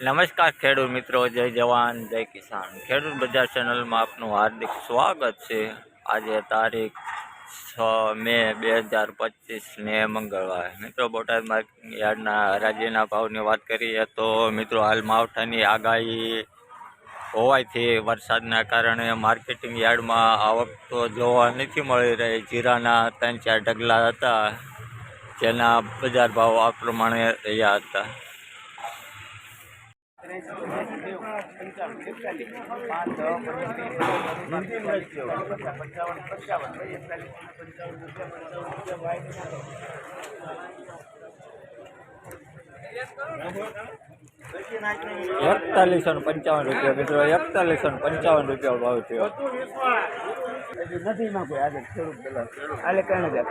નમસ્કાર ખેડૂત મિત્રો, જય જવાન, જય કિસાન. ખેડૂત બજાર ચેનલમાં આપનું હાર્દિક સ્વાગત છે. આજે તારીખ છ મે બે હજાર પચીસને મંગળવાર. મિત્રો, બોટાદ યાર્ડના હરાજીના ભાવની વાત કરીએ તો મિત્રો, હાલ માવઠાની આગાહી હોવાથી વરસાદના કારણે માર્કેટિંગ યાર્ડમાં આવક તો જોવા નથી મળી રહી. જીરાના ત્રણ ચાર ઢગલા હતા, જેના બજાર ભાવ આ પ્રમાણે રહ્યા હતા. એકતાલીસો ને પંચાવન રૂપિયા મિત્રો એકતાલીસો ને પંચાવન રૂપિયા ભાવ થયો. નથી કોઈ આજે ખેડૂત પેલા. આલે ત્રણ હજાર.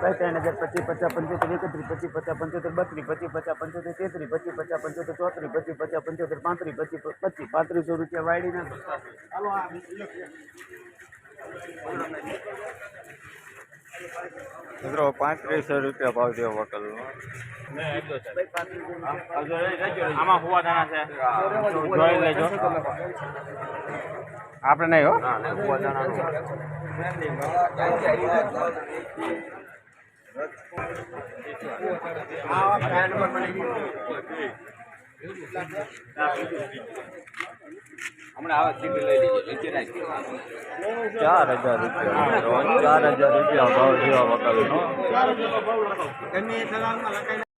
ભાઈ ત્રણ હજાર પચીસ પચાસ પંચોતેર એકત્રીસ પચીસ પચાસ પંચોતેર બત્રીસ પચીસ પચાસ પંચોતેર તેત્રીસ પચીસ પચાસ પંચોતેર ચોત્રીસ પચીસ પચાસ પંચોતેર પાંત્રીસ પચીસ પચીસ પાંત્રીસો રૂપિયા વાળી નાખો. હાલો મિત્રો પાંત્રીસો રૂપિયા ભાવ થયો વકલ આમાં હોવા દાણા છે. જોઈ લેજો. આપણે નહીં હો. ચાર હજાર રૂપિયા. ચાર હજાર રૂપિયા ભાવ થયો વકલનો